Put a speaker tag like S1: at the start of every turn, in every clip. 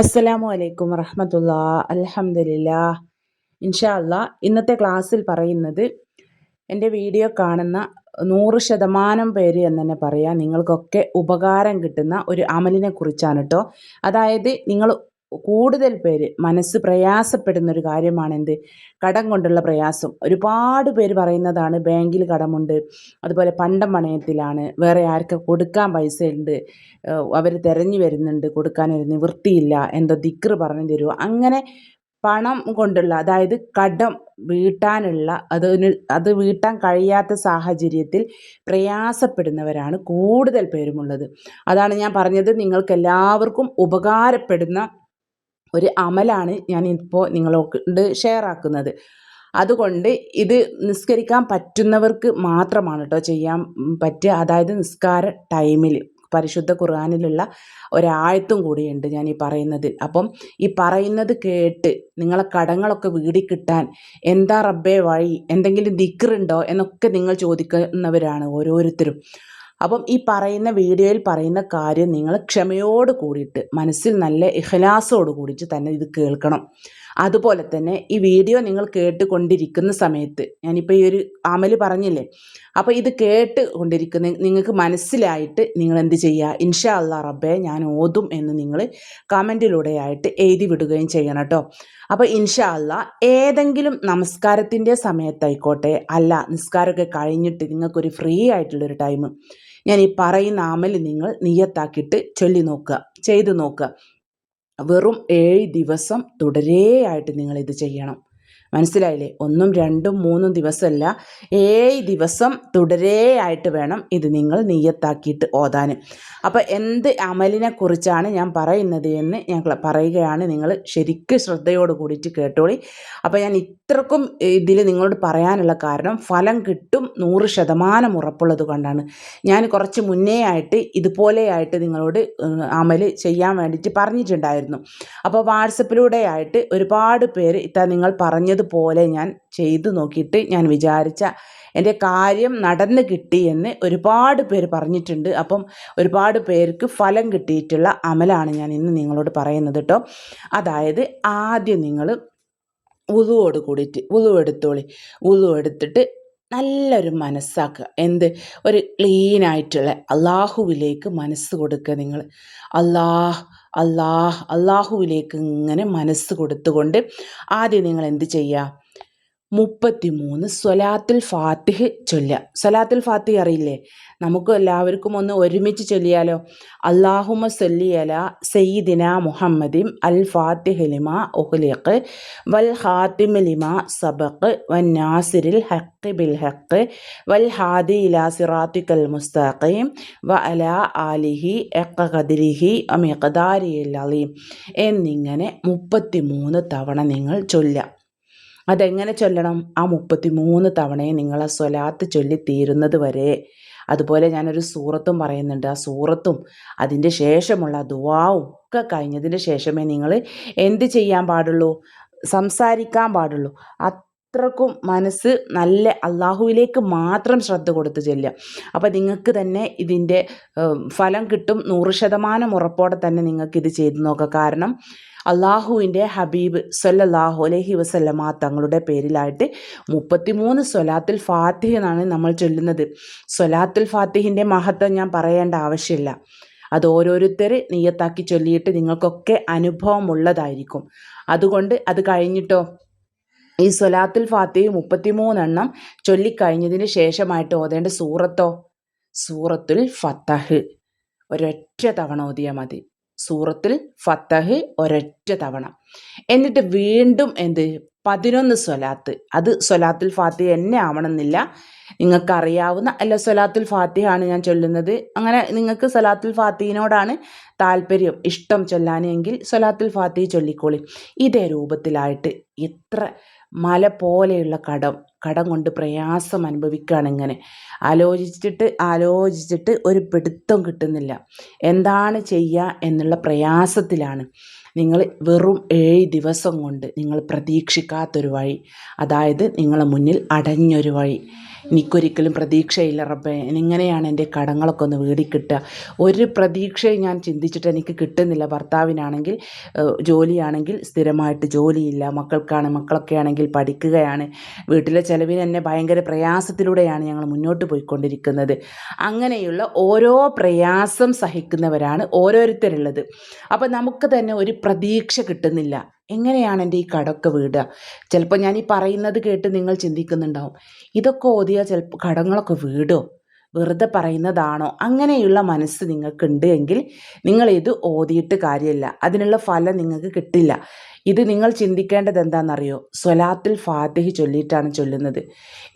S1: അസ്സലാമു അലൈക്കും വറഹമത്തുള്ള. അലഹമില്ല ഇൻഷാല്ല ഇന്നത്തെ ക്ലാസ്സിൽ പറയുന്നത് എന്റെ വീഡിയോ കാണുന്ന നൂറ് ശതമാനം പേര് എന്ന് തന്നെ പറയാം. നിങ്ങൾക്കൊക്കെ ഉപകാരം കിട്ടുന്ന ഒരു അമലിനെ കുറിച്ചാണ് കേട്ടോ അതായത് നിങ്ങൾ കൂടുതൽ പേര് മനസ്സ് പ്രയാസപ്പെടുന്ന ഒരു കാര്യമാണ് എന്ത് കടം കൊണ്ടുള്ള പ്രയാസം. ഒരുപാട് പേര് പറയുന്നതാണ് ബാങ്കിൽ കടമുണ്ട്. അതുപോലെ പണ്ടം പണയത്തിലാണ്. വേറെ ആർക്ക് കൊടുക്കാൻ പൈസ ഉണ്ട് അവർ തിരഞ്ഞു വരുന്നുണ്ട്. കൊടുക്കാൻ ഒരു നിവൃത്തിയില്ല. എന്തോ ദിക്റ് പറഞ്ഞു തരുമോ അങ്ങനെ പണം കൊണ്ടുള്ള അതായത് കടം വീട്ടാനുള്ള അതിന് അത് വീട്ടാൻ കഴിയാത്ത സാഹചര്യത്തിൽ പ്രയാസപ്പെടുന്നവരാണ് കൂടുതൽ പേരുമുള്ളത്. അതാണ് ഞാൻ പറഞ്ഞത്. നിങ്ങൾക്ക് എല്ലാവർക്കും ഉപകാരപ്പെടുന്ന ഒരു അമലാണ് ഞാൻ ഇപ്പോൾ നിങ്ങളോട് ഷെയർ ആക്കുന്നത്. അതുകൊണ്ട് ഇത് നിസ്കരിക്കാൻ പറ്റുന്നവർക്ക് മാത്രമാണ് കേട്ടോ ചെയ്യാൻ പറ്റുക. അതായത് നിസ്കാര ടൈമിൽ പരിശുദ്ധ ഖുർആാനിലുള്ള ഒരായത്തും കൂടിയുണ്ട് ഞാൻ ഈ പറയുന്നതിൽ അപ്പം ഈ പറയുന്നത് കേട്ട് നിങ്ങളെ കടങ്ങളൊക്കെ വീടി കിട്ടാൻ എന്താ റബ്ബേ വഴി? എന്തെങ്കിലും ദിക്കറുണ്ടോ എന്നൊക്കെ നിങ്ങൾ ചോദിക്കുന്നവരാണ് ഓരോരുത്തരും. അപ്പം ഈ പറയുന്ന വീഡിയോയിൽ പറയുന്ന കാര്യം നിങ്ങൾ ക്ഷമയോട് കൂടിയിട്ട് മനസ്സിൽ നല്ല ഇഹലാസോട് കൂടിയിട്ട് തന്നെ ഇത് കേൾക്കണം. അതുപോലെ തന്നെ ഈ വീഡിയോ നിങ്ങൾ കേട്ടുകൊണ്ടിരിക്കുന്ന സമയത്ത് ഞാനിപ്പോൾ ഈ ഒരു അമൽ പറഞ്ഞില്ലേ? അപ്പോൾ ഇത് കേട്ട് കൊണ്ടിരിക്കുന്ന നിങ്ങൾക്ക് മനസ്സിലായിട്ട് നിങ്ങൾ എന്ത് ചെയ്യുക ഇൻഷാ അള്ളാ റബ്ബെ ഞാൻ ഓതും എന്ന് നിങ്ങൾ കമന്റിലൂടെയായിട്ട് എഴുതി വിടുകയും ചെയ്യണം കേട്ടോ. അപ്പോൾ ഇൻഷാ അള്ളാ ഏതെങ്കിലും നമസ്കാരത്തിന്റെ സമയത്തായിക്കോട്ടെ അല്ല നിസ്കാരമൊക്കെ കഴിഞ്ഞിട്ട് നിങ്ങൾക്കൊരു ഫ്രീ ആയിട്ടുള്ളൊരു ടൈം ഞാൻ ഈ പറയുന്ന അമൽ നിങ്ങൾ നിയത്താക്കിയിട്ട് ചൊല്ലി നോക്കുക ചെയ്തു നോക്കുക. വെറും ഏഴ് ദിവസം തുടരെയായിട്ട് നിങ്ങളിത് ചെയ്യണം. മനസ്സിലായില്ലേ? ഒന്നും രണ്ടും മൂന്നും ദിവസമല്ല. ഏഴ് ദിവസം തുടരേ ആയിട്ട് വേണം ഇത് നിങ്ങൾ നീയത്താക്കിയിട്ട് ഓതാൻ. അപ്പോൾ എന്ത് അമലിനെ കുറിച്ചാണ് ഞാൻ പറയുന്നത് എന്ന് ഞാൻ പറയുകയാണ് നിങ്ങൾ ശരിക്കും ശ്രദ്ധയോട് കൂടിയിട്ട് കേട്ടോളി. അപ്പോൾ ഞാൻ ഇത്രക്കും ഇതിൽ നിങ്ങളോട് പറയാനുള്ള കാരണം ഫലം കിട്ടും നൂറ് ശതമാനം ഉറപ്പുള്ളത് കൊണ്ടാണ്. ഞാൻ കുറച്ച് മുന്നേ ആയിട്ട് ഇതുപോലെയായിട്ട് നിങ്ങളോട് അമൽ ചെയ്യാൻ വേണ്ടിയിട്ട് പറഞ്ഞിട്ടുണ്ടായിരുന്നു. അപ്പോൾ വാട്സപ്പിലൂടെ ആയിട്ട് ഒരുപാട് പേര് ഇത്ത നിങ്ങൾ പറഞ്ഞതുപോലെ ഞാൻ ചെയ്തു നോക്കിയിട്ട് ഞാൻ വിചാരിച്ച എന്റെ കാര്യം നടന്ന് കിട്ടി എന്ന് ഒരുപാട് പേര് പറഞ്ഞിട്ടുണ്ട്. അപ്പം ഒരുപാട് പേർക്ക് ഫലം കിട്ടിയിട്ടുള്ള അമലാണ് ഞാൻ ഇന്ന് നിങ്ങളോട് പറയുന്നത് കേട്ടോ. അതായത് ആദ്യം നിങ്ങൾ ഉളുവോട് കൂടിയിട്ട് ഉളുവെടുത്തോളി എടുത്തോളി ഉളു എടുത്തിട്ട് നല്ലൊരു മനസ്സാക്കുക. എന്ത്? ഒരു ക്ലീനായിട്ടുള്ള അള്ളാഹുവിലേക്ക് മനസ്സ് കൊടുക്കുക നിങ്ങൾ. അള്ളാഹ് അള്ളാഹ് അള്ളാഹുവിലേക്ക് ഇങ്ങനെ മനസ്സ് കൊടുത്തുകൊണ്ട് ആദ്യം നിങ്ങൾ എന്ത് ചെയ്യുക? മുപ്പത്തി മൂന്ന് സ്വലാത്തുൽ ഫാത്തിഹ് ചൊല്ലുക. സ്വലാത്തുൽ ഫാത്തി അറിയില്ലേ? നമുക്ക് എല്ലാവർക്കും ഒന്ന് ഒരുമിച്ച് ചൊല്ലിയാലോ? അള്ളാഹുമ സൊല്ലിയല സയ്യിദിന മുഹമ്മദിം അൽ ഫാത്തിഹലിമ ഉഹ്ലിഖ് വൽ ഹാത്തിമലിമ സബഖ് വൻ നാസിരിൽ ഹക്ക് ബിൽ ഹക്ക് വൽ ഹാദി ഇല സിറാത്തിക്കൽ മുസ്തഖീം വ അല ആലിഹി എക്ക ഖദിരിഹി അമിഖദാരി അലീം. എന്നിങ്ങനെ മുപ്പത്തി മൂന്ന് തവണ നിങ്ങൾ ചൊല്ലുക. അതെങ്ങനെ ചൊല്ലണം? ആ മുപ്പത്തി മൂന്ന് തവണയും നിങ്ങൾ ആ സ്വലാത്ത് ചൊല്ലി തീരുന്നത് വരെ. അതുപോലെ ഞാനൊരു സൂറത്തും പറയുന്നുണ്ട്. ആ സൂറത്തും അതിന്റെ ശേഷമുള്ള ദുവാവും ഒക്കെ കഴിഞ്ഞതിന് ശേഷമേ നിങ്ങൾ എന്ത് ചെയ്യാൻ പാടുള്ളൂ? സംസാരിക്കാൻ പാടുള്ളൂ. അത്രക്കും മനസ്സ് നല്ല അള്ളാഹുവിലേക്ക് മാത്രം ശ്രദ്ധ കൊടുത്ത് ചെല്ലുക. അപ്പോൾ നിങ്ങൾക്ക് തന്നെ ഇതിന്റെ ഫലം കിട്ടും. നൂറ് ശതമാനം ഉറപ്പോടെ തന്നെ നിങ്ങൾക്ക് ഇത് ചെയ്തു നോക്കാം. കാരണം അള്ളാഹുവിന്റെ ഹബീബ് സൊല്ലാഹു അലഹി വസല്ലമ തങ്ങളുടെ പേരിലായിട്ട് മുപ്പത്തിമൂന്ന് സൊലാത്തുൽ ഫാത്തിഹ് എന്നാണ് നമ്മൾ ചൊല്ലുന്നത്. സൊലാത്തുൽ ഫാത്തിഹിന്റെ മഹത്വം ഞാൻ പറയേണ്ട ആവശ്യമില്ല. അത് ഓരോരുത്തർ നീയത്താക്കി ചൊല്ലിയിട്ട് നിങ്ങൾക്കൊക്കെ അനുഭവമുള്ളതായിരിക്കും അതുകൊണ്ട് അത് കഴിഞ്ഞിട്ടോ? ഈ സ്വലാത്തുൽ ഫാത്തിഹ് മുപ്പത്തിമൂന്നെണ്ണം ചൊല്ലിക്കഴിഞ്ഞതിന് ശേഷമായിട്ട് ഓതേണ്ട സൂറത്തോ? സൂറത്തുൽ ഫത്തഹ്. ഒരൊറ്റ തവണ ഓതിയാൽ മതി. സൂറത്തിൽ ഫത്തഹ് ഒരൊറ്റ തവണ. എന്നിട്ട് വീണ്ടും എന്ത്? പതിനൊന്ന് സ്വലാത്ത്. അത് സ്വലാത്തുൽ ഫാത്തിഹ എന്നെ ആവണമെന്നില്ല. നിങ്ങൾക്കറിയാവുന്ന അല്ല സ്വലാത്തുൽ ഫാത്തിഹയാണ് ഞാൻ ചൊല്ലുന്നത്. അങ്ങനെ നിങ്ങൾക്ക് സ്വലാത്തുൽ ഫാത്തിഹിനോടാണ് താല്പര്യം ഇഷ്ടം ചൊല്ലാനെങ്കിൽ സ്വലാത്തുൽ ഫാത്തിഹ ചൊല്ലിക്കോളി. ഇതേ രൂപത്തിലായിട്ട് എത്ര മല പോലെയുള്ള കടം കടം കൊണ്ട് പ്രയാസം അനുഭവിക്കുകയാണ് ഇങ്ങനെ. ആലോചിച്ചിട്ട് ആലോചിച്ചിട്ട് ഒരു പിടുത്തം കിട്ടുന്നില്ല. എന്താണ് ചെയ്യുക എന്നുള്ള പ്രയാസത്തിലാണ്. നിങ്ങൾ വെറും ഏഴ് ദിവസം കൊണ്ട് നിങ്ങൾ പ്രതീക്ഷിക്കാത്തൊരു വഴി അതായത് നിങ്ങളെ മുന്നിൽ അടഞ്ഞൊരു വഴി. എനിക്കൊരിക്കലും പ്രതീക്ഷയില്ല റബ്ബേ. എങ്ങനെയാണ് എന്റെ കടങ്ങളൊക്കെ ഒന്ന് വീടിക്കിട്ടുക. ഒരു പ്രതീക്ഷയും ഞാൻ ചിന്തിച്ചിട്ട് എനിക്ക് കിട്ടുന്നില്ല. ഭർത്താവിനാണെങ്കിൽ ജോലിയാണെങ്കിൽ സ്ഥിരമായിട്ട് ജോലിയില്ല. മക്കൾക്കാണ് മക്കളൊക്കെ ആണെങ്കിൽ പഠിക്കുകയാണ്. വീട്ടിലെ ചിലവിന് തന്നെ ഭയങ്കര പ്രയാസത്തിലൂടെയാണ് ഞങ്ങൾ മുന്നോട്ട് പോയിക്കൊണ്ടിരിക്കുന്നത്. അങ്ങനെയുള്ള ഓരോ പ്രയാസം സഹിക്കുന്നവരാണ് ഓരോരുത്തരുള്ളത്. അപ്പോൾ നമുക്ക് തന്നെ ഒരു പ്രതീക്ഷ കിട്ടുന്നില്ല. എങ്ങനെയാണ് എന്റെ ഈ കടമൊക്കെ വീടുക? ചിലപ്പോൾ ഞാൻ ഈ പറയുന്നത് കേട്ട് നിങ്ങൾ ചിന്തിക്കുന്നുണ്ടാവും. ഇതൊക്കെ ഓതിയാൽ ചിലപ്പോൾ കടങ്ങളൊക്കെ വീടോ. വെറുതെ പറയുന്നതാണോ? അങ്ങനെയുള്ള മനസ്സ് നിങ്ങൾക്കുണ്ട് എങ്കിൽ നിങ്ങൾ ഇത് ഓതിയിട്ട് കാര്യമില്ല. അതിനുള്ള ഫലം നിങ്ങൾക്ക് കിട്ടില്ല. ഇത് നിങ്ങൾ ചിന്തിക്കേണ്ടത് എന്താണെന്നറിയോ സ്വലാത്തിൽ ഫാത്തിഹ് ചൊല്ലിയിട്ടാണ് ചൊല്ലുന്നത്.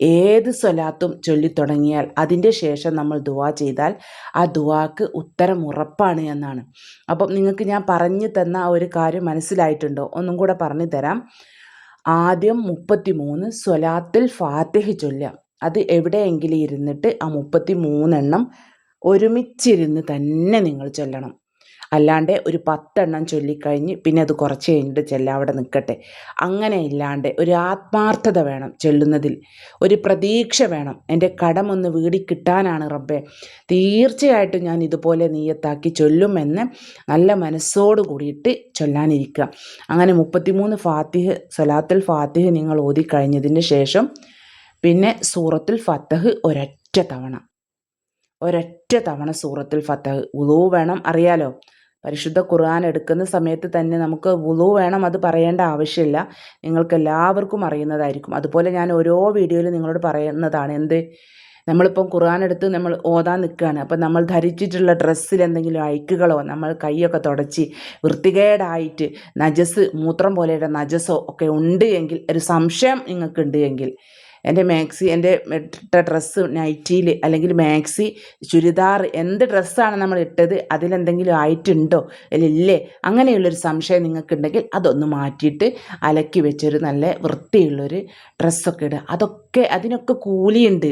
S1: ഏത് സ്വലാത്തും ചൊല്ലിത്തുടങ്ങിയാൽ അതിന്റെ ശേഷം നമ്മൾ ദുവാ ചെയ്താൽ ആ ദുവാക്ക് ഉത്തരം ഉറപ്പാണ് എന്നാണ്. അപ്പം നിങ്ങൾക്ക് ഞാൻ പറഞ്ഞു തന്ന ആ ഒരു കാര്യം മനസ്സിലായിട്ടുണ്ടോ? ഒന്നും കൂടെ പറഞ്ഞു തരാം. ആദ്യം മുപ്പത്തി മൂന്ന് സ്വലാത്തിൽ ഫാത്തിഹ് ചൊല്ലുക. അത് എവിടെയെങ്കിലും ഇരുന്നിട്ട് ആ മുപ്പത്തി മൂന്നെണ്ണം ഒരുമിച്ചിരുന്ന് തന്നെ നിങ്ങൾ ചൊല്ലണം. അല്ലാണ്ട് ഒരു പത്തെണ്ണം ചൊല്ലിക്കഴിഞ്ഞ് പിന്നെ അത് കുറച്ച് കഴിഞ്ഞിട്ട് ചെല്ലാം അവിടെ നിൽക്കട്ടെ. അങ്ങനെ ഇല്ലാണ്ട് ഒരു ആത്മാർത്ഥത വേണം ചൊല്ലുന്നതിൽ. ഒരു പ്രതീക്ഷ വേണം. എന്റെ കടമൊന്ന് വീടി കിട്ടാനാണ് റബ്ബെ. തീർച്ചയായിട്ടും ഞാൻ ഇതുപോലെ നീയത്താക്കി ചൊല്ലുമെന്ന് നല്ല മനസ്സോട് കൂടിയിട്ട് ചൊല്ലാനിരിക്കുക. അങ്ങനെ മുപ്പത്തിമൂന്ന് ഫാത്തിഹ് സലാത്തുൽ ഫാത്തിഹ് നിങ്ങൾ ഓതിക്കഴിഞ്ഞതിന് ശേഷം പിന്നെ സൂറത്തുൽ ഫത്തഹ് ഒരൊറ്റ തവണ. ഒരൊറ്റ തവണ സൂറത്തുൽ ഫത്തഹ്. ഉളു വേണം അറിയാലോ? പരിശുദ്ധ ഖുർആൻ എടുക്കുന്ന സമയത്ത് തന്നെ നമുക്ക് വുളു വേണം അത് പറയേണ്ട ആവശ്യമില്ല. നിങ്ങൾക്ക് എല്ലാവർക്കും അറിയുന്നതായിരിക്കും. അതുപോലെ ഞാൻ ഓരോ വീഡിയോയിൽ നിങ്ങളോട് പറയുന്നതാണ് എന്ത്? നമ്മളിപ്പം ഖുർആൻ എടുത്ത് നമ്മൾ ഓതാൻ നിൽക്കുകയാണ്. അപ്പം നമ്മൾ ധരിച്ചിട്ടുള്ള ഡ്രസ്സിൽ എന്തെങ്കിലും അയക്കുകളോ നമ്മൾ കൈയൊക്കെ തുടച്ച് വൃത്തികേടായിട്ട് നജസ് മൂത്രം പോലെയുള്ള നജസോ ഒക്കെ ഉണ്ട് എങ്കിൽ ഒരു സംശയം നിങ്ങൾക്കുണ്ട് എങ്കിൽ എന്റെ മാക്സി എന്റെ ഇട്ട ഡ്രസ്സ് നൈറ്റിയിൽ അല്ലെങ്കിൽ മാക്സി ചുരിദാർ എന്ത് ഡ്രസ്സാണ് നമ്മൾ ഇട്ടത് അതിലെന്തെങ്കിലും ആയിട്ടുണ്ടോ ഇല്ലേ? അങ്ങനെയുള്ളൊരു സംശയം നിങ്ങൾക്കുണ്ടെങ്കിൽ അതൊന്ന് മാറ്റിയിട്ട് അലക്കി വെച്ചൊരു നല്ല വൃത്തിയുള്ളൊരു ഡ്രസ്സൊക്കെ ഇടുക. അതൊക്കെ അതിനൊക്കെ കൂലിയുണ്ട്.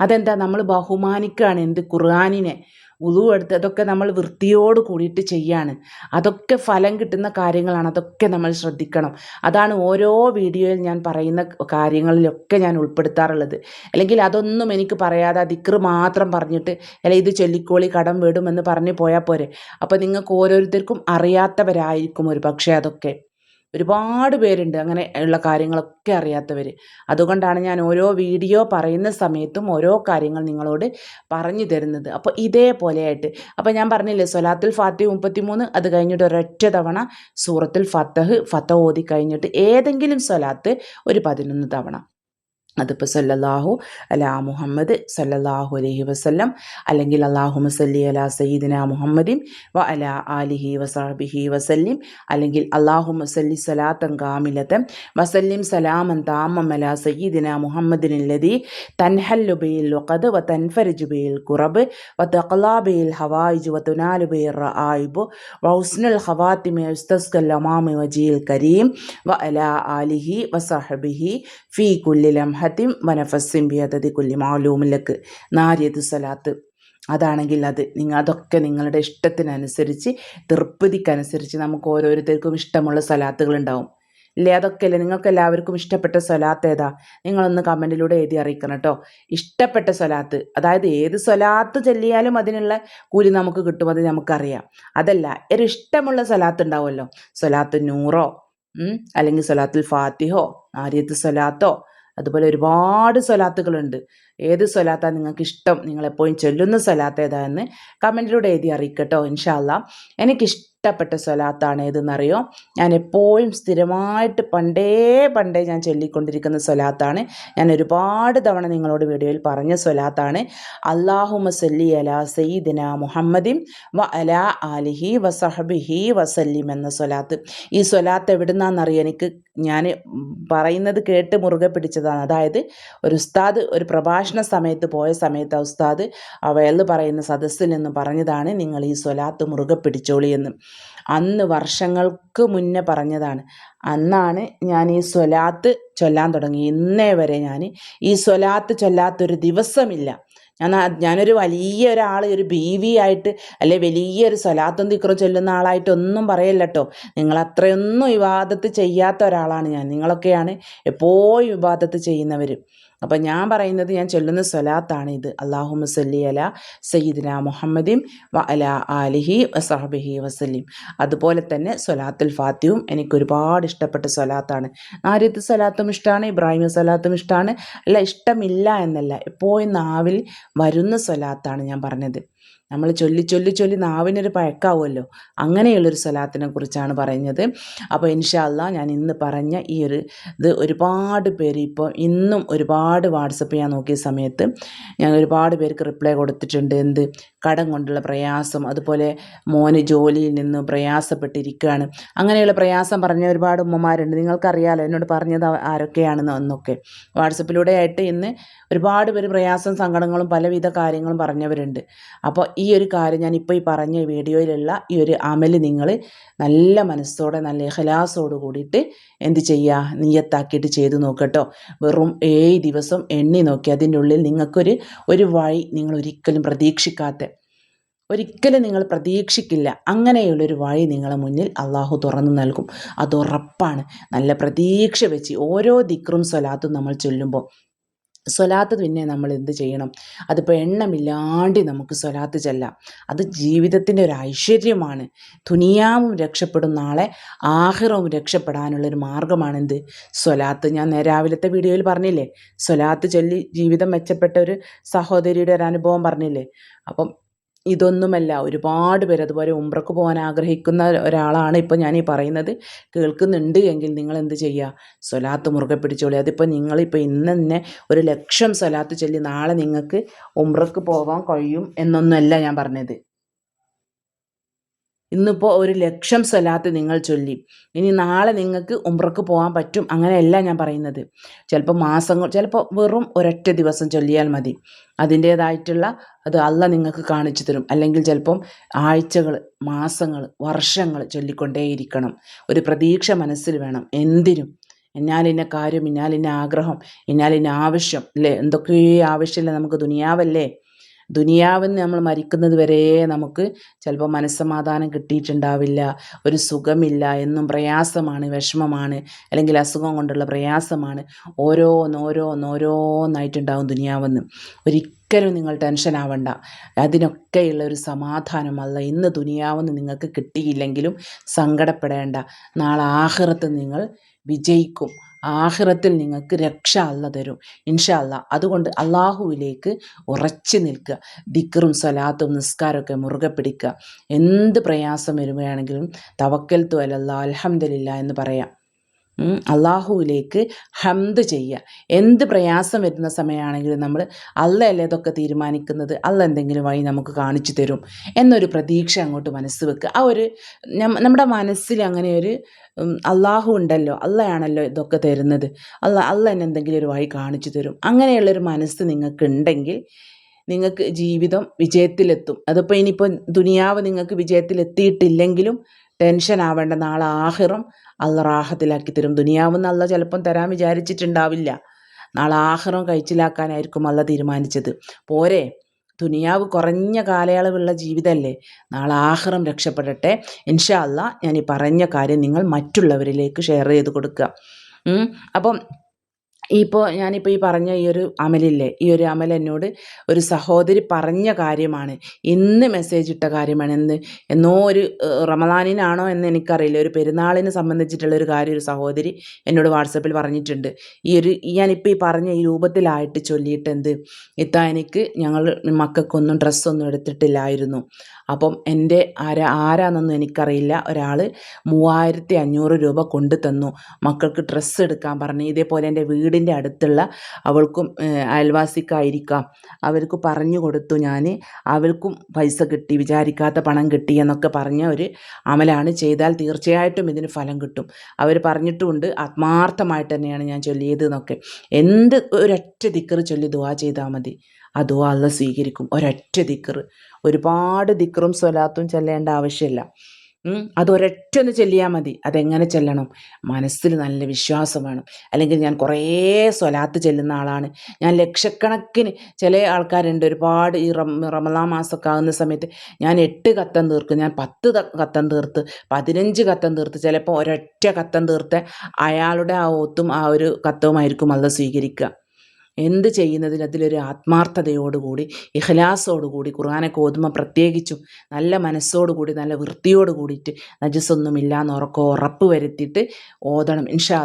S1: അതെന്താ? നമ്മൾ ബഹുമാനിക്കുകയാണ് എന്ത്? ഖുർആാനിനെ ഉളു എടുത്ത് അതൊക്കെ നമ്മൾ വൃത്തിയോട് കൂടിയിട്ട് ചെയ്യാണ്. അതൊക്കെ ഫലം കിട്ടുന്ന കാര്യങ്ങളാണ് അതൊക്കെ നമ്മൾ ശ്രദ്ധിക്കണം. അതാണ് ഓരോ വീഡിയോയിൽ ഞാൻ പറയുന്ന കാര്യങ്ങളിലൊക്കെ ഞാൻ ഉൾപ്പെടുത്താറുള്ളത്. അല്ലെങ്കിൽ അതൊന്നും എനിക്ക് പറയാതെ ദിക്റ് മാത്രം പറഞ്ഞിട്ട് അല്ലെ ഇത് ചൊല്ലിക്കോളി കടം വിടുമെന്ന് പറഞ്ഞ് പോയാൽ പോരെ. അപ്പോൾ നിങ്ങൾക്ക് ഓരോരുത്തർക്കും അറിയാത്തവരായിരിക്കും ഒരു പക്ഷേ അതൊക്കെ. ഒരുപാട് പേരുണ്ട് അങ്ങനെ ഉള്ള കാര്യങ്ങളൊക്കെ അറിയാത്തവർ അതുകൊണ്ടാണ് ഞാൻ ഓരോ വീഡിയോ പറയുന്ന സമയത്തും ഓരോ കാര്യങ്ങൾ നിങ്ങളോട് പറഞ്ഞു തരുന്നത്. അപ്പോൾ ഇതേപോലെയായിട്ട് അപ്പോൾ ഞാൻ പറഞ്ഞില്ലേ സൊലാത്തുൽ ഫാത്തി മുപ്പത്തിമൂന്ന് അത് കഴിഞ്ഞിട്ട് ഒരൊറ്റ തവണ സൂറത്തുൽ ഫത്തഹ് ഫത്ത ഓതി കഴിഞ്ഞിട്ട് ഏതെങ്കിലും സ്വലാത്ത് ഒരു പതിനൊന്ന് തവണ. അതിപ്പോൾ സല്ലല്ലാഹു അലാ മുഹമ്മദ് സല്ലല്ലാഹു അലൈഹി വസല്ലം അല്ലെങ്കിൽ അള്ളാഹു മസല്ലി അലാ സയ്യിദിന മുഹമ്മദിൻ വ അലാ ആലിഹി വസാബിഹി വസല്ലിം അല്ലെങ്കിൽ അള്ളാഹു മസല്ലി സലാത്തൻ കാമിലത്തൻ വസല്ലിം സലാമൻ താമം അലാ സയ്യിദിന മുഹമ്മദിൻ തൻഹല്ലുബയിൽ വഖദ് വ തൻഫരിജു ബിൽ ഖുറബ് വ തഖലാബയിൽ ഹവായിജ് വ തുനാലു ബിൽ റആയിബ് വ ഹുസ്നുൽ ഖവാത്തിമി യുസ്തസ്കൽ അമാമി വജീൽ കരീം വ അലാ ആലിഹി വസഹബിഹി ഫീ കുല്ലി ലംഹ ഹത്തിം വനഫസിം ബിയതതി കുല്ലി മാലൂമിലക്ക് നാര്യത് സലാത്ത്. അതാണെങ്കിൽ അത് നിങ്ങൾ അതൊക്കെ നിങ്ങളുടെ ഇഷ്ടത്തിനനുസരിച്ച് തൃപ്തിക്കനുസരിച്ച് നമുക്ക് ഓരോരുത്തർക്കും ഇഷ്ടമുള്ള സലാത്തുകൾ ഉണ്ടാവും ഇല്ലേ? അതൊക്കെ അല്ലേ നിങ്ങൾക്ക് എല്ലാവർക്കും ഇഷ്ടപ്പെട്ട സ്വലാത്ത് ഏതാ? നിങ്ങളൊന്ന് കമന്റിലൂടെ എഴുതി അറിയിക്കണം കേട്ടോ. ഇഷ്ടപ്പെട്ട സ്വലാത്ത് അതായത് ഏത് സ്വലാത്ത് ചൊല്ലിയാലും അതിനുള്ള കൂലി നമുക്ക് കിട്ടും അത് നമുക്കറിയാം. അതല്ല ഒരു ഇഷ്ടമുള്ള സ്വലാത്ത് ഉണ്ടാവുമല്ലോ. സ്വലാത്ത് നൂറോ അല്ലെങ്കിൽ സ്വലാത്തുൽ ഫാത്തിഹോ ആര്യത്ത് സ്വലാത്തോ അതുപോലെ ഒരുപാട് സ്വലാത്തുകളുണ്ട്. ഏത് സ്വലാത്താണ് നിങ്ങൾക്ക് ഇഷ്ടം നിങ്ങൾ എപ്പോഴും ചൊല്ലുന്ന സ്വലാത്ത് ഏതാണെന്ന് കമന്റിലൂടെ എഴുതി അറിയിക്കട്ടോ ഇൻഷാല്ല എനിക്ക് ഇഷ്ടപ്പെട്ട സ്വലാത്താണ് ഏതെന്നറിയോ? ഞാൻ എപ്പോഴും സ്ഥിരമായിട്ട് പണ്ടേ പണ്ടേ ഞാൻ ചൊല്ലിക്കൊണ്ടിരിക്കുന്ന സ്വലാത്താണ്. ഞാൻ ഒരുപാട് തവണ നിങ്ങളോട് വീഡിയോയിൽ പറഞ്ഞ സ്വലാത്താണ്. അള്ളാഹു മസല്ലി അല സയ്യിദിന മുഹമ്മദിം വ അല ആലിഹി വസഹബിഹി വസല്ലിം എന്ന സ്വലാത്ത്. ഈ സ്വലാത്ത് എവിടുന്നാണെന്നറിയോ എനിക്ക് ഞാൻ പറയുന്നത് കേട്ട് മുറുകെ പിടിച്ചതാണ്. അതായത് ഒരു ഉസ്താദ് ഒരു പ്രഭാഷണ സമയത്ത് പോയ സമയത്ത് ആ ഉസ്താദ് അവയെന്ന് പറയുന്ന സദസ്സിൽ നിന്ന് പറഞ്ഞതാണ് നിങ്ങൾ ഈ സ്വലാത്ത് മുറുകെ പിടിച്ചോളി എന്ന്. അന്ന് വർഷങ്ങൾക്ക് മുന്നേ പറഞ്ഞതാണ്. അന്നാണ് ഞാൻ ഈ സ്വലാത്ത് ചൊല്ലാൻ തുടങ്ങി. ഇന്നേ വരെ ഞാൻ ഈ സ്വലാത്ത് ചൊല്ലാത്തൊരു ദിവസമില്ല. ഞാൻ ഞാനൊരു വലിയ ഒരാൾ ഒരു ബീവി ആയിട്ട് അല്ലെ വലിയൊരു സ്വലാത്തും തിക്രം ചൊല്ലുന്ന ആളായിട്ടൊന്നും പറയല്ല കേട്ടോ നിങ്ങൾ അത്രയൊന്നും വിവാദത്ത് ചെയ്യാത്ത ഒരാളാണ് ഞാൻ. നിങ്ങളൊക്കെയാണ് എപ്പോഴും വിവാദത്ത് ചെയ്യുന്നവർ അപ്പം ഞാൻ പറയുന്നത് ഞാൻ ചൊല്ലുന്ന സ്വലാത്താണ് ഇത്. അള്ളാഹു സല്ലി അല സയ്യിദിന മുഹമ്മദിൻ വ അല ആലിഹി വസഹബിഹി വസല്ലിം. അതുപോലെ തന്നെ സ്വലാത്തുൽ ഫാത്തിയും എനിക്ക് ഒരുപാട് ഇഷ്ടപ്പെട്ട സ്വലാത്താണ്. ആര്യത്ത് സ്വലാത്തും ഇഷ്ടമാണ് ഇബ്രാഹിം സ്വലാത്തും ഇഷ്ടമാണ് അല്ല ഇഷ്ടമില്ല എന്നല്ല എപ്പോഴും നാവിൽ വരുന്ന സ്വലാത്താണ് ഞാൻ പറഞ്ഞത്. നമ്മൾ ചൊല്ലി ചൊല്ലി ചൊല്ലി നാവിനൊരു പഴക്കാവുമല്ലോ. അങ്ങനെയുള്ളൊരു സ്വലാത്തിനെ കുറിച്ചാണ് പറയുന്നത്. അപ്പോൾ ഇൻഷാല്ല ഞാൻ ഇന്ന് പറഞ്ഞ ഈ ഒരു ഇത് ഒരുപാട് പേര് ഇപ്പോൾ ഇന്നും ഒരുപാട് വാട്സപ്പ് ചെയ്യാൻ നോക്കിയ സമയത്ത് ഞാൻ ഒരുപാട് പേർക്ക് റിപ്ലൈ കൊടുത്തിട്ടുണ്ട്. എന്ത്? കടം കൊണ്ടുള്ള പ്രയാസം അതുപോലെ മോന് ജോലിയിൽ നിന്ന് പ്രയാസപ്പെട്ടിരിക്കുകയാണ്. അങ്ങനെയുള്ള പ്രയാസം പറഞ്ഞ ഒരുപാട് ഉമ്മമാരുണ്ട്. നിങ്ങൾക്കറിയാലോ എന്നോട് പറഞ്ഞത് ആരൊക്കെയാണെന്ന് എന്നൊക്കെ വാട്സപ്പിലൂടെ ആയിട്ട് ഇന്ന് ഒരുപാട് പേര് പ്രയാസം സങ്കടങ്ങളും പലവിധ കാര്യങ്ങളും പറഞ്ഞവരുണ്ട്. അപ്പോൾ ഈ ഒരു കാര്യം ഞാൻ ഇപ്പോൾ ഈ പറഞ്ഞ വീഡിയോയിലുള്ള ഈ ഒരു അമൽ നിങ്ങൾ നല്ല മനസ്സോടെ നല്ല ഇഹലാസോട് കൂടിയിട്ട് എന്ത് ചെയ്യുക നീയത്താക്കിയിട്ട് ചെയ്ത് നോക്കട്ടോ. വെറും ഏഴ് ദിവസം എണ്ണി നോക്കി അതിന്റെ ഉള്ളിൽ നിങ്ങൾക്കൊരു ഒരു വഴി നിങ്ങൾ ഒരിക്കലും പ്രതീക്ഷിക്കാത്ത ഒരിക്കലും നിങ്ങൾ പ്രതീക്ഷിക്കില്ല അങ്ങനെയുള്ളൊരു വഴി നിങ്ങളെ മുന്നിൽ അള്ളാഹു തുറന്നു നൽകും. അത് ഉറപ്പാണ്. നല്ല പ്രതീക്ഷ വെച്ച് ഓരോ ദിക്റും സ്വലാത്തും നമ്മൾ ചൊല്ലുമ്പോൾ സ്വലാത്ത് പിന്നെ നമ്മൾ എന്ത് ചെയ്യണം? അതിപ്പോൾ എണ്ണമില്ലാണ്ട് നമുക്ക് സ്വലാത്ത് ചെല്ലാം. അത് ജീവിതത്തിന്റെ ഒരു ഐശ്വര്യമാണ്. ദുനിയാവും രക്ഷപ്പെടും നാളെ ആഹിറവും രക്ഷപ്പെടാനുള്ളൊരു മാർഗമാണെന്ത് സ്വലാത്ത്. ഞാൻ രാവിലത്തെ വീഡിയോയിൽ പറഞ്ഞില്ലേ? സ്വലാത്ത് ചൊല്ലി ജീവിതം മെച്ചപ്പെട്ട ഒരു സഹോദരിയുടെ ഒരു അനുഭവം പറഞ്ഞില്ലേ? അപ്പം ഇതൊന്നുമല്ല. ഒരുപാട് പേര് അതുപോലെ ഉംറക്ക് പോകാൻ ആഗ്രഹിക്കുന്ന ഒരാളാണ് ഇപ്പോൾ ഞാൻ ഈ പറയുന്നത്. കേൾക്കുന്നുണ്ട് എങ്കിൽ നിങ്ങൾ എന്ത് ചെയ്യുക സ്വലാത്ത് മുറുകെ പിടിച്ചോളി. അതിപ്പോൾ നിങ്ങളിപ്പോൾ ഇന്ന് തന്നെ ഒരു ലക്ഷം സ്വലാത്ത് ചൊല്ലി നാളെ നിങ്ങൾക്ക് ഉംറക്ക് പോകാൻ കഴിയും എന്നൊന്നുമല്ല ഞാൻ പറഞ്ഞത്. ഇന്നിപ്പോൾ ഒരു ലക്ഷം സ്വലാത്ത് നിങ്ങൾ ചൊല്ലി. ഇനി നാളെ നിങ്ങൾക്ക് ഉംറക്ക് പോകാൻ പറ്റും. അങ്ങനെയല്ല ഞാൻ പറയുന്നത്. ചിലപ്പോൾ മാസങ്ങൾ ചിലപ്പോൾ വെറും ഒരൊറ്റ ദിവസം ചൊല്ലിയാൽ മതി. അതിന്റേതായിട്ടുള്ള അത് അല്ല നിങ്ങൾക്ക് കാണിച്ചു തരും. അല്ലെങ്കിൽ ചിലപ്പം ആഴ്ചകൾ മാസങ്ങൾ വർഷങ്ങൾ ചൊല്ലിക്കൊണ്ടേയിരിക്കണം. ഒരു പ്രതീക്ഷ മനസ്സിൽ വേണം. എന്തിനും? ഇന്നാലിന്ന കാര്യം ഇന്നാലിന്ന ആഗ്രഹം ഇന്നാലിന്ന ആവശ്യം അല്ലേ? എന്തൊക്കെ ആവശ്യമില്ല നമുക്ക് ദുനിയാവല്ലേ? ദുനിയാവിൽ നമ്മൾ മരിക്കുന്നത് വരെ നമുക്ക് ചിലപ്പോൾ മനസ്സമാധാനം കിട്ടിയിട്ടുണ്ടാവില്ല. ഒരു സുഖമില്ല എന്നും പ്രയാസമാണ് വിഷമമാണ് അല്ലെങ്കിൽ അസുഖം കൊണ്ടുള്ള പ്രയാസമാണ്. ഓരോന്നോരോന്നോരോന്നായിട്ടുണ്ടാവും ദുനിയാവെന്ന്. ഒരിക്കലും നിങ്ങൾ ടെൻഷൻ ആവണ്ട. അതിനൊക്കെയുള്ള ഒരു സമാധാനമല്ല ഇന്ന് ദുനിയാവെന്ന് നിങ്ങൾക്ക് കിട്ടിയില്ലെങ്കിലും സങ്കടപ്പെടേണ്ട. നാളെ ആഹ്റത്ത് നിങ്ങൾ വിജയിക്കും. ആഹ്റത്തിൽ നിങ്ങൾക്ക് രക്ഷ അല്ല തരും. ഇൻഷാ അല്ല അതുകൊണ്ട് അള്ളാഹുവിലേക്ക് ഉറച്ചു നിൽക്കുക. ദിക്കറും സലാത്തും നിസ്കാരമൊക്കെ മുറുകെ പിടിക്കുക. എന്ത് പ്രയാസം വരുകയാണെങ്കിലും തവക്കൽ തോലല്ല അലഹമില്ല എന്ന് പറയാം. അള്ളാഹുവിലേക്ക് ഹംദ് ചെയ്യുക. എന്ത് പ്രയാസം വരുന്ന സമയമാണെങ്കിലും നമ്മൾ അല്ലല്ലേ ഇതൊക്കെ തീരുമാനിക്കുന്നത്? അല്ല എന്തെങ്കിലും വഴി നമുക്ക് കാണിച്ചു തരും എന്നൊരു പ്രതീക്ഷ അങ്ങോട്ട് മനസ്സ് വെക്കുക. ആ ഒരു നമ്മുടെ മനസ്സിൽ അങ്ങനെ ഒരു അള്ളാഹു ഉണ്ടല്ലോ അള്ളയാണല്ലോ ഇതൊക്കെ തരുന്നത്. അല്ല അല്ല എന്നെ എന്തെങ്കിലും ഒരു വഴി കാണിച്ചു തരും. അങ്ങനെയുള്ളൊരു മനസ്സ് നിങ്ങൾക്ക് ഉണ്ടെങ്കിൽ നിങ്ങൾക്ക് ജീവിതം വിജയത്തിലെത്തും. അതിപ്പോൾ ഇനിയിപ്പോൾ ദുനിയാവ് നിങ്ങൾക്ക് വിജയത്തിലെത്തിയിട്ടില്ലെങ്കിലും ടെൻഷൻ ആവേണ്ട. നാളെ ആഹിറും അള്ള റാഹത്തിലാക്കി തരും. ദുനിയാവ് അള്ള ചിലപ്പം തരാൻ വിചാരിച്ചിട്ടുണ്ടാവില്ല. നാളെ ആഹിറും കഴിച്ചിലാക്കാനായിരിക്കും അള്ള തീരുമാനിച്ചത്. പോരെ ദുനിയാവ് കുറഞ്ഞ കാലയളവുള്ള ജീവിതമല്ലേ നാളെ ആഹ്റം രക്ഷപ്പെടട്ടെ. ഇൻഷാ അല്ല ഞാൻ ഈ പറഞ്ഞ കാര്യം നിങ്ങൾ മറ്റുള്ളവരിലേക്ക് ഷെയർ ചെയ്ത് കൊടുക്കുക. അപ്പം ഇപ്പോൾ ഞാനിപ്പോൾ ഈ പറഞ്ഞ ഈ ഒരു അമലില്ലേ ഈ ഒരു അമൽ എന്നോട് ഒരു സഹോദരി പറഞ്ഞ കാര്യമാണ്. ഇന്ന് മെസ്സേജ് ഇട്ട കാര്യമാണ്. എന്ന് എന്നോ ഒരു റമദാനിനാണോ എന്ന് എനിക്കറിയില്ല. ഒരു പെരുന്നാളിനെ സംബന്ധിച്ചിട്ടുള്ള ഒരു കാര്യം ഒരു സഹോദരി എന്നോട് വാട്സപ്പിൽ പറഞ്ഞിട്ടുണ്ട്. ഈ ഒരു ഞാനിപ്പോൾ ഈ പറഞ്ഞ ഈ രൂപത്തിലായിട്ട് ചൊല്ലിയിട്ട് എന്ത്? ഇത്താ എനിക്ക് ഞങ്ങൾ മക്കൾക്കൊന്നും ഡ്രസ്സൊന്നും എടുത്തിട്ടില്ലായിരുന്നു. അപ്പം എന്റെ ആരാ ആരാന്നൊന്നും എനിക്കറിയില്ല. ഒരാൾ മൂവായിരത്തി അഞ്ഞൂറ് രൂപ കൊണ്ടു തന്നു മക്കൾക്ക് ഡ്രസ്സ് എടുക്കാൻ പറഞ്ഞു. ഇതേപോലെ എന്റെ വീടിന്റെ അടുത്തുള്ള അവൾക്കും അയൽവാസിക്കായിരിക്കാം. അവർക്ക് പറഞ്ഞു കൊടുത്തു ഞാൻ അവൾക്കും പൈസ കിട്ടി വിചാരിക്കാത്ത പണം കിട്ടി എന്നൊക്കെ പറഞ്ഞ ഒരു അമലാണ് ചെയ്താൽ തീർച്ചയായിട്ടും ഇതിന് ഫലം കിട്ടും. അവർ പറഞ്ഞിട്ടുമുണ്ട് ആത്മാർത്ഥമായിട്ട് തന്നെയാണ് ഞാൻ ചൊല്ലിയത് എന്നൊക്കെ. എന്ത് ഒരൊറ്റ ദിക്കറ് ചൊല്ലി ദുവാ ചെയ്താൽ മതി. ആ ദുവാ അല്ല സ്വീകരിക്കും. ഒരൊറ്റ ദിക്കറ്. ഒരുപാട് ദിക്കറും സ്വലാത്തും ചെല്ലേണ്ട ആവശ്യമില്ല. അത് ഒന്ന് ചെല്ലിയാൽ മതി. അതെങ്ങനെ ചെല്ലണം? മനസ്സിൽ നല്ല വിശ്വാസം വേണം. അല്ലെങ്കിൽ ഞാൻ കുറേ സ്വലാത്ത് ചെല്ലുന്ന ആളാണ്. ഞാൻ ലക്ഷക്കണക്കിന് ചില ആൾക്കാരുണ്ട്. ഒരുപാട് ഈ റം റമലാ മാസമൊക്കെ ആകുന്ന സമയത്ത് ഞാൻ എട്ട് കത്തം തീർക്കും. ഞാൻ പത്ത് കത്തം തീർത്ത് പതിനഞ്ച് കത്തം തീർത്ത് ചിലപ്പോൾ ഒരൊറ്റ കത്തം തീർത്ത് അയാളുടെ ആ ഓത്തും ആ ഒരു കത്തവുമായിരിക്കും അത് സ്വീകരിക്കുക. എന്ത് ചെയ്യുന്നതിൽ അതിലൊരു ആത്മാർത്ഥതയോടുകൂടി ഇഹ്ലാസോടുകൂടി ഖുർആനൊക്കെ ഓതുമ്പോൾ പ്രത്യേകിച്ചും നല്ല മനസ്സോടുകൂടി നല്ല വൃത്തിയോട് കൂടിയിട്ട് നജസ്സൊന്നുമില്ല എന്ന് ഉറക്കം ഉറപ്പ് വരുത്തിയിട്ട് ഓതണം. ഇൻഷാ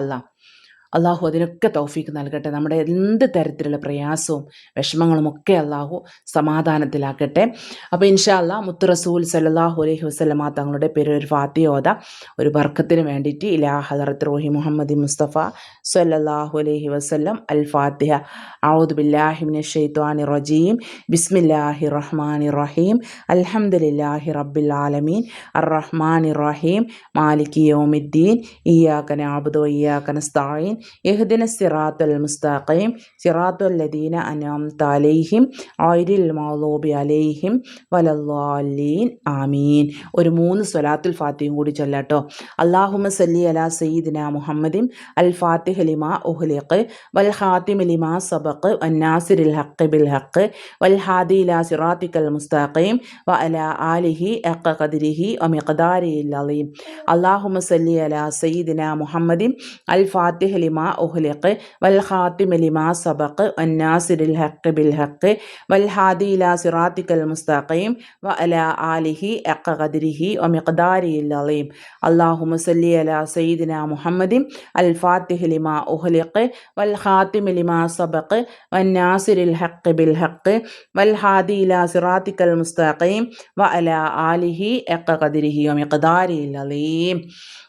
S1: അള്ളാഹു അതിനൊക്കെ തൗഫീക്ക് നൽകട്ടെ. നമ്മുടെ എന്ത് തരത്തിലുള്ള പ്രയാസവും വിഷമങ്ങളും ഒക്കെ അള്ളാഹു സമാധാനത്തിലാക്കട്ടെ. അപ്പോൾ ഇൻഷാ അല്ലാ മുത്ത് റസൂൽ സല്ലാഹു അലൈഹി വസ്ലമ തങ്ങളുടെ പേര് ഒരു ഫാത്തിയോദ ഒരു ബർക്കത്തിന് വേണ്ടിയിട്ട് ഇലാ ഹലറത്ത് റോഹി മുഹമ്മദ് മുസ്തഫ സല്ലാഹു അലൈഹി വസ്ലം അൽ ഫാത്തിഹ ഔദ് ബില്ലാഹിമിൻ ഷെയ്ത്വാനി റജീം. ബിസ്മില്ലാഹി റഹ്മാനി റഹീം. അൽഹംദുലില്ലാഹി റബ്ബിൽ ആലമീൻ. അർ റഹ്മാനി റഹീം. മാലിക് യോമിദ്ദീൻ. ഇയ്യാക്കന ആബുദോ ഇയ്യാക്കന നസ്തഈൻ. ഇഹ്ദിന സിറാത്തുൽ മുസ്തഖീം സിറാത്തുൽ ലദീന അൻഅംത അലൈഹിം ഗൈറിൽ മഗ്ദൂബി അലൈഹിം വലദ്ദാലീൻ ആമീൻ ഒരു മൂന്ന് സ്വലാത്തുൽ ഫാത്തിയും കൂടി ചൊല്ലാട്ടോ അല്ലാഹുമ്മ സല്ലി അലാ സയ്യിദിന മുഹമ്മദിൻ അൽ ഫാത്തിഹ് ലിമാ ഉഹ്ലിഖ് വൽ ഖാതിം ലിമാ സബഖ് വന്നാസിറിൽ ഹഖ് ബിൽ ഹഖ് വൽ ഹാദി ഇല സിറാത്തിക്കൽ മുസ്തഖീം വ അല ആലിഹി അക്ക ഖദ്രിഹി വ മിഖ്ദാരിഹിൽ അലീം. അല്ലാഹുമ്മ സല്ലി അലാ സയ്യിദിന മുഹമ്മദിൻ അൽ ഫാത്തിഹ് ലിമാ ഉഹ്ലിഖ് വൽ ഖാത്തിമ ലിമാ സബഖ് വന്നാസിറിൽ ഹഖ് ബിൽ ഹഖ് വൽ ഹാദി ഇലാ സിറാത്തിക്കൽ മുസ്തഖീം വ അലാ ആലിഹി അഖ ഖദ്രിഹി വ മിഖ്ദാരിഹിൽ അലീം അല്ലാഹുമ്മ സല്ലി അലാ സയ്യിദിന മുഹമ്മദിൻ അൽ ഫാത്തിഹ ലിമാ ഉഹ്ലിഖ് വൽ ഖാത്തിമ ലിമാ സബഖ് വന്നാസിറിൽ ഹഖ് ബിൽ ഹഖ് വൽ ഹാദി ഇലാ സിറാത്തിക്കൽ മുസ്തഖീം വ അലാ ആലിഹി അഖ ഖദ്രിഹി വ മിഖ്ദാരിഹിൽ അലീം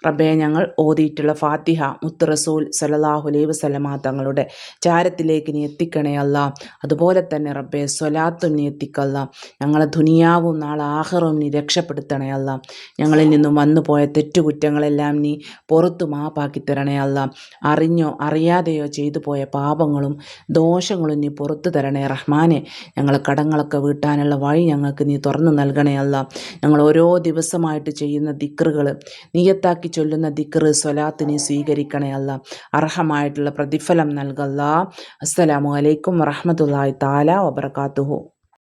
S1: റബ്ബേ ഞങ്ങൾ ഓതിയിട്ടുള്ള ഫാത്തിഹ മുത്ത് റസൂൽ സലല്ലാഹു അലൈ വസ്ലമ തങ്ങളുടെ ചാരത്തിലേക്ക് നീ എത്തിക്കണേ അല്ല. അതുപോലെ തന്നെ റബ്ബെ സ്വലാത്തും നീ എത്തിക്കല്ല ഞങ്ങളെ ദുനിയാവും നാളെ ആഹ്റവും നീ രക്ഷപ്പെടുത്തണേ അല്ല. ഞങ്ങളിൽ നിന്നും വന്നു പോയ തെറ്റുകുറ്റങ്ങളെല്ലാം നീ പുറത്തു മാപ്പാക്കി തരണേ അല്ല. അറിഞ്ഞോ അറിയാതെയോ ചെയ്തു പോയ പാപങ്ങളും ദോഷങ്ങളും നീ പുറത്തു തരണേ റഹ്മാനെ. ഞങ്ങളെ കടങ്ങളൊക്കെ വീട്ടാനുള്ള വഴി ഞങ്ങൾക്ക് നീ തുറന്നു നൽകണേ അല്ല. ഞങ്ങൾ ഓരോ ദിവസമായിട്ട് ചെയ്യുന്ന ദിക്റുകൾ നീയത്താക്കി ചൊല്ലുന്ന ദിക്റ് സ്വലാത്ത് നീ സ്വീകരിക്കണേ അല്ല. അർഹമായിട്ടുള്ള പ്രതിഫലം നൽകല്ല അസ്സലാമു അലൈക്കും വറഹമത്തല്ലാഹി താല വബർക്കാത്തുഹു